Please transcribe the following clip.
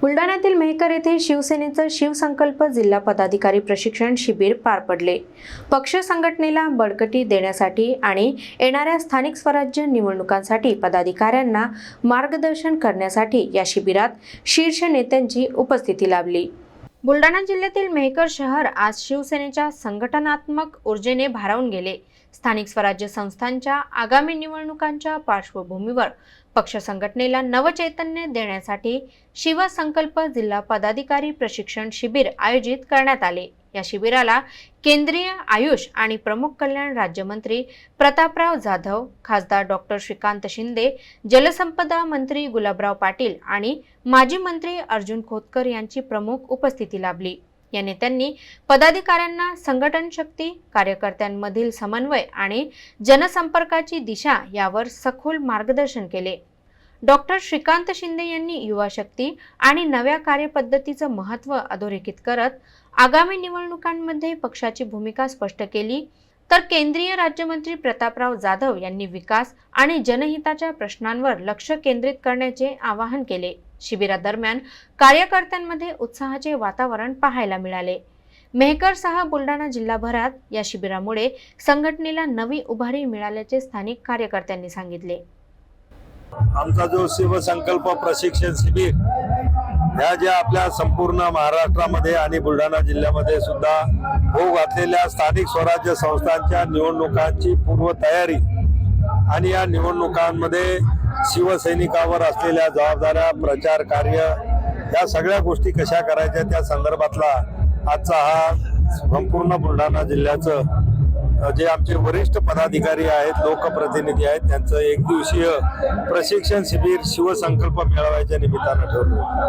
बुलढाण्यातील मेहकर येथे शिवसेनेचं शिवसंकल्प जिल्हा पदाधिकारी प्रशिक्षण शिबिर पार पडले. पक्ष संघटनेला बळकटी देण्यासाठी आणि येणाऱ्या स्थानिक स्वराज्य निवडणुकांसाठी पदाधिकाऱ्यांना मार्गदर्शन करण्यासाठी या शिबिरात शीर्ष नेत्यांची उपस्थिती लाभली. बुलढाणा जिल्ह्यातील मेहकर शहर आज शिवसेनेच्या संघटनात्मक ऊर्जेने भारावून गेले. स्थानिक स्वराज्य संस्थांच्या आगामी निवडणुकांच्या पार्श्वभूमीवर पक्ष संघटनेला नवचैतन्य देण्यासाठी शिवसंकल्प जिल्हा पदाधिकारी प्रशिक्षण शिबिर आयोजित करण्यात आले. या शिबिराला केंद्रीय आयुष आणि प्रमुख कल्याण राज्यमंत्री प्रतापराव जाधव खासदार डॉक्टर श्रीकांत शिंदे जलसंपदा मंत्री गुलाबराव पाटील आणि माजी मंत्री अर्जुन खोतकर यांची प्रमुख उपस्थिती लाभली. या नेत्यांनी पदाधिकाऱ्यांना संघटन शक्ती कार्यकर्त्यांमधील समन्वय आणि जनसंपर्काची दिशा यावर सखोल मार्गदर्शन केले. डॉक्टर श्रीकांत शिंदे यांनी युवा शक्ती आणि नव्या कार्यपद्धतीचं महत्त्व अधोरेखित करत आगामी निवडणुकांमध्ये पक्षाची भूमिका स्पष्ट केली. तर केंद्रीय राज्यमंत्री प्रतापराव जाधव यांनी विकास आणि जनहिताच्या प्रश्नांवर लक्ष केंद्रित करण्याचे आवाहन केले. शिबिरादरम्यान कार्यकर्त्यांमध्ये उत्साहाचे वातावरण पाहायला मिळाले. मेहकर सहा बुलढाणा जिल्हाभरात या शिबिरामुळे संघटनेला नवी उभारी मिळाल्याचे स्थानिक कार्यकर्त्यांनी सांगितले. आमचा जो शिवसंकल्प प्रशिक्षण शिबिर ह्या ज्या आपल्या संपूर्ण महाराष्ट्रामध्ये आणि बुलढाणा जिल्ह्यामध्ये सुद्धा होऊ घातलेल्या स्थानिक स्वराज्य संस्थांच्या निवडणुकांची पूर्वतयारी आणि या निवडणुकांमध्ये शिवसैनिकावर असलेल्या जबाबदाऱ्या प्रचार कार्य या सगळ्या गोष्टी कशा करायच्या त्या संदर्भातला आजचा हा संपूर्ण बुलढाणा जिल्ह्याचं जे आमचे वरिष्ठ पदाधिकारी आहेत लोकप्रतिनिधी आहेत त्यांचं एक दिवसीय प्रशिक्षण शिबिर शिवसंकल्प मेळाव्याच्या निमित्तानं ठेवलं